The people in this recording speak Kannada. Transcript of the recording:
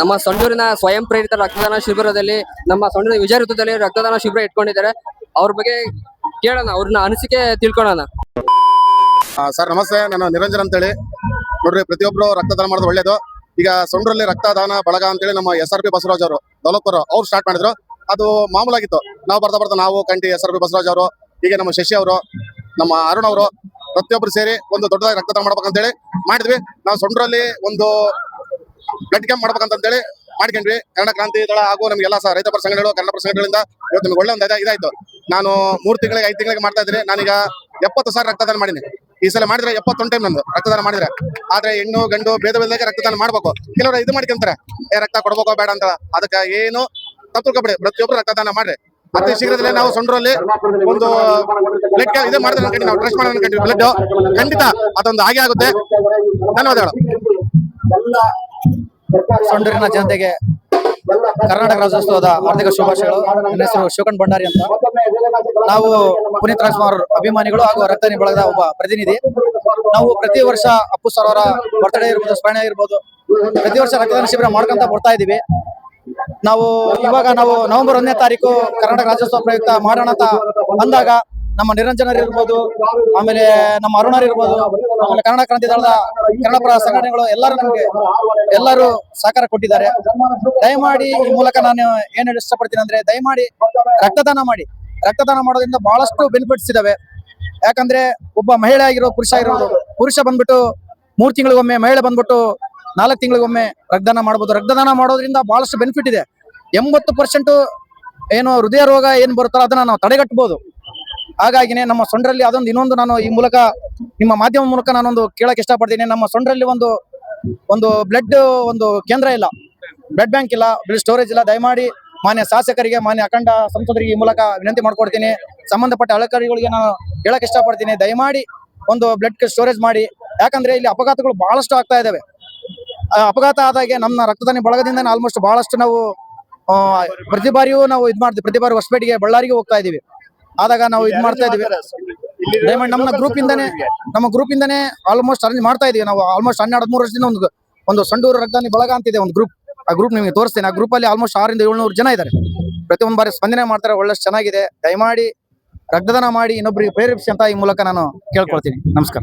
ನಮ್ಮ ಸಂಡೂರಿನ ಸ್ವಯಂ ಪ್ರೇರಿತ ರಕ್ತದಾನ ಶಿಬಿರದಲ್ಲಿ, ನಮ್ಮ ಸಂಡೂರಿನ ವಿಜಯ ರಕ್ತದಾನ ಶಿಬಿರ ಇಟ್ಕೊಂಡಿದ್ದಾರೆ. ಅವ್ರ ಬಗ್ಗೆ ಕೇಳೋಣ, ಅವ್ರನ್ನ ಅನಿಸಿಕೆ ತಿಳ್ಕೊಳ್ಳೋಣ. ಸರ್, ನಮಸ್ತೆ. ನಾನು ನಿರಂಜನ್ ಅಂತೇಳಿ. ನೋಡ್ರಿ, ಪ್ರತಿಯೊಬ್ರು ರಕ್ತದಾನ ಮಾಡೋದು ಒಳ್ಳೇದು. ಈಗ ಸೊಂಡ್ರಲ್ಲಿ ರಕ್ತದಾನ ಬಳಗ ಅಂತೇಳಿ ನಮ್ಮ ಎಸ್ ಆರ್ ಪಿ ಬಸವರಾಜ್ ಅವರು ಡೆವಲಪರ್ ಅವ್ರು ಸ್ಟಾರ್ಟ್ ಮಾಡಿದ್ರು. ಅದು ಮಾಮೂಲಾಗಿತ್ತು. ನಾವು ಬರ್ತಾ ಬರ್ತಾ ನಾವು ಕಂಟಿ ಎಸ್ ಆರ್ ಪಿ ಬಸವರಾಜ್ ಅವರು, ಹೀಗೆ ನಮ್ಮ ಶಶಿ ಅವರು, ನಮ್ಮ ಅರುಣ್ ಅವರು, ಪ್ರತಿಯೊಬ್ರು ಸೇರಿ ಒಂದು ದೊಡ್ಡದಾಗಿ ರಕ್ತದಾನ ಮಾಡ್ಬೇಕಂತೇಳಿ ಮಾಡಿದ್ವಿ. ನಾವು ಸೊಂಡ್ರಲ್ಲಿ ಒಂದು ಬ್ಲಡ್ ಕ್ಯಾಂಪ್ ಮಾಡ್ಬೇಕಂತೇಳಿ ಮಾಡ್ಕೊಂಡ್ವಿ. ಕನ್ನಡ ಕ್ರಾಂತಿ ದಳ ಹಾಗೂ ನಮಗೆಲ್ಲ ಸಹ ರೈತ ಪರ ಸಂಘಟನೆಗಳು ಕನ್ನಡ ಪರ ಸಂಘಟನೆಗಳಿಂದ ಇವತ್ತು ನಮ್ಗೆ ಒಳ್ಳೆ ಒಂದು ಇದ- ಇದಾಯ್ತು. ನಾನು ಮೂರು ತಿಂಗಳಿಗೆ, ಐದು ತಿಂಗಳಿಗೆ ಮಾಡ್ತಾ ಇದ್ದೀನಿ. ನಾನೀಗ ಎಪ್ಪತ್ತು ಸಾವಿರ ರಕ್ತದಾನ ಮಾಡೀನಿ. ಈ ಸಲ ಮಾಡಿದ್ರೆ ಎಪ್ಪತ್ತೊಂದು ಟೈಮ್ ನಂದು ರಕ್ತದಾನ ಮಾಡಿದ್ರೆ. ಆದ್ರೆ ಹೆಣ್ಣು, ಗಂಡು ಭೇದ ಭೇದಕ್ಕೆ ರಕ್ತದಾನ ಮಾಡ್ಬೇಕು. ಕೆಲವರು ಇದು ಮಾಡ್ಕೊಂತಾರೆ. ಏ, ರಕ್ತ ಕೊಡ್ಬೇಕೋ, ಬೇಡ ಅಂತ ಅದಕ್ಕೆ ಏನು ತಪ್ಪು ಪ್ರತಿಯೊಬ್ಬರು ರಕ್ತದಾನ ಮಾಡ್ರಿ. ಅತಿ ಶೀಘ್ರದಲ್ಲೇ ನಾವು ಸೊಂಡ್ರಲ್ಲಿ ಒಂದು ಬ್ಲಡ್ ಇದೇ ಮಾಡಿದ್ರೆ ಅನ್ಕೊಂಡು ನಾವು ಟ್ರಸ್ಟ್ ಮಾಡೋಣ ಬ್ಲಡ್ ಖಂಡಿತ ಅದೊಂದು ಹಾಗೆ ಆಗುತ್ತೆ. ಧನ್ಯವಾದಗಳು. ಸೊಂಡೂರಿನ ಜನತೆಗೆ ಕರ್ನಾಟಕ ರಾಜ್ಯೋತ್ಸವದ ಹಾರ್ದಿಕ ಶುಭಾಶಯಗಳು. ನನ್ನ ಹೆಸರು ಶಿವಕಂಡ್ ಭಂಡಾರಿ ಅಂತ. ನಾವು ಪುನೀತ್ ರಾಜ್ಕುಮಾರ್ ಅಭಿಮಾನಿಗಳು ಹಾಗೂ ರಕ್ತನಿ ಬಳಗದ ಒಬ್ಬ ಪ್ರತಿನಿಧಿ. ನಾವು ಪ್ರತಿ ವರ್ಷ ಅಪ್ಪು ಸರ್ ಅವರ ಬರ್ತ್ಡೇ ಇರ್ಬೋದು ಸ್ಮರಣೆ ಇರ್ಬೋದು ಪ್ರತಿ ವರ್ಷ ರಕ್ತದಾನ ಶಿಬಿರ ಮಾಡ್ಕೊಂತ ಬರ್ತಾ ಇದೀವಿ ನಾವು ಇವಾಗ ನಾವು ನವೆಂಬರ್ ಒಂದನೇ ತಾರೀಕು ಕರ್ನಾಟಕ ರಾಜ್ಯೋತ್ಸವ ಪ್ರಯುಕ್ತ ಮಾಡೋಣ ಅಂತ ಅಂದಾಗ ನಮ್ಮ ನಿರಂಜನರ್ ಇರ್ಬೋದು, ಆಮೇಲೆ ನಮ್ಮ ಅರುಣರ್ ಇರ್ಬೋದು, ಆಮೇಲೆ ಕನ್ನಡ ಕ್ರಾಂತಿ ದಳದ ಕನ್ನಡ ಪರ ಸಂಘಟನೆಗಳು ಎಲ್ಲರೂ ನಮಗೆ ಎಲ್ಲರೂ ಸಹಕಾರ ಕೊಟ್ಟಿದ್ದಾರೆ. ದಯಮಾಡಿ ಈ ಮೂಲಕ ನಾನು ಏನ್ ಹೇಳಿ ಇಷ್ಟಪಡ್ತೀನಿ ಅಂದ್ರೆ ದಯಮಾಡಿ ರಕ್ತದಾನ ಮಾಡಿ. ರಕ್ತದಾನ ಮಾಡೋದ್ರಿಂದ ಬಹಳಷ್ಟು ಬೆನಿಫಿಟ್ಸ್ ಇದಾವೆ. ಯಾಕಂದ್ರೆ ಒಬ್ಬ ಮಹಿಳೆ ಆಗಿರೋ ಪುರುಷ ಆಗಿರೋದು, ಪುರುಷ ಬಂದ್ಬಿಟ್ಟು ಮೂರ್ ತಿಂಗಳಿಗೊಮ್ಮೆ, ಮಹಿಳೆ ಬಂದ್ಬಿಟ್ಟು ನಾಲ್ಕು ತಿಂಗಳಿಗೊಮ್ಮೆ ರಕ್ತದಾನ ಮಾಡ್ಬೋದು. ರಕ್ತದಾನ ಮಾಡೋದ್ರಿಂದ ಬಹಳಷ್ಟು ಬೆನಿಫಿಟ್ ಇದೆ. ಎಂಬತ್ತು ಪರ್ಸೆಂಟ್ ಏನು ಹೃದಯ ರೋಗ ಏನ್ ಬರುತ್ತಲ್ಲ ಅದನ್ನ ನಾವು ತಡೆಗಟ್ಟಬಹುದು ಹಾಗಾಗಿನೇ ನಮ್ಮ ಸೊಂಡ್ರಲ್ಲಿ ಅದೊಂದು ಇನ್ನೊಂದು ನಾನು ಈ ಮೂಲಕ ನಿಮ್ಮ ಮಾಧ್ಯಮ ಮೂಲಕ ನಾನೊಂದು ಕೇಳಕ್ ಇಷ್ಟಪಡ್ತೀನಿ. ನಮ್ಮ ಸೊಂಡ್ರಲ್ಲಿ ಒಂದು ಒಂದು ಬ್ಲಡ್ ಒಂದು ಕೇಂದ್ರ ಇಲ್ಲ. ಬ್ಲಡ್ ಬ್ಯಾಂಕ್ ಇಲ್ಲ ಬ್ಲಡ್ ಸ್ಟೋರೇಜ್ ಇಲ್ಲ. ದಯಮಾಡಿ ಮಾನ್ಯ ಶಾಸಕರಿಗೆ, ಮಾನ್ಯ ಅಖಂಡ ಸಂಸದರಿಗೆ ಈ ಮೂಲಕ ವಿನಂತಿ ಮಾಡ್ಕೊಡ್ತೀನಿ. ಸಂಬಂಧಪಟ್ಟ ಅಧಿಕಾರಿಗಳಿಗೆ ನಾನು ಹೇಳಕ್ ಇಷ್ಟಪಡ್ತೀನಿ. ದಯಮಾಡಿ ಒಂದು ಬ್ಲಡ್ ಸ್ಟೋರೇಜ್ ಮಾಡಿ. ಯಾಕಂದ್ರೆ ಇಲ್ಲಿ ಅಪಘಾತಗಳು ಬಹಳಷ್ಟು ಆಗ್ತಾ ಇದಾವೆ. ಅಪಘಾತ ಆದಾಗೆ ನಮ್ಮ ರಕ್ತದಾನಿ ಬಳಗದಿಂದ ಆಲ್ಮೋಸ್ಟ್ ಬಹಳಷ್ಟು ನಾವು ಪ್ರತಿ ಬಾರಿಯೂ ನಾವು ಇದ್ ಮಾಡ್ತೀವಿ. ಪ್ರತಿ ಬಾರಿ ಹೊಸಪೇಟೆಗೆ ಬಳ್ಳಾರಿಗೆ ಹೋಗ್ತಾ ಇದೀವಿ. ಆದಾಗ ನಾವು ಇದ್ ಮಾಡ್ತಾ ಇದೀವಿ. ಡೈಮಂಡ್ ನಮ್ಮ ಗ್ರೂಪ್ ಇಂದಾನೆ ನಮ್ಮ ಗ್ರೂಪ್ ಇಂದಾನೆ ಆಲ್ಮೋಸ್ಟ್ ಅರೇಂಜ್ ಮಾಡ್ತಾ ಇದೀವಿ. ನಾವು ಆಲ್ಮೋಸ್ಟ್ ಹನ್ನೆರಡು ಮೂರು ವರ್ಷದಿಂದ ಒಂದು ಒಂದು ಸಂಡೂರು ರಕ್ತಾನಿ ಬಳಗ ಅಂತಿದೆ ಒಂದು ಗ್ರೂಪ್ ಆ ಗ್ರೂಪ್ ನಿಮಗೆ ತೋರಿಸ್ತೇನೆ. ಆ ಗ್ರೂಪ್ ಅಲ್ಲಿ ಆಲ್ಮೋಸ್ಟ್ ಆರಿಂದ ಏಳ್ನೂರು ಜನ ಇದ್ದಾರೆ ಪ್ರತಿಯೊಂದು ಬಾರಿ ಸ್ಪಂದನೆ ಮಾಡ್ತಾರೆ. ಒಳ್ಳೆಷ್ಟು ಚೆನ್ನಾಗಿದೆ. ದಯಮಾಡಿ ರಕ್ತದಾನ ಮಾಡಿ ಇನ್ನೊಬ್ಬರಿಗೆ ಪ್ರೇರೇಪಿಸಿ ಅಂತ ಈ ಮೂಲಕ ನಾನು ಕೇಳ್ಕೊಳ್ತೀನಿ. ನಮಸ್ಕಾರ.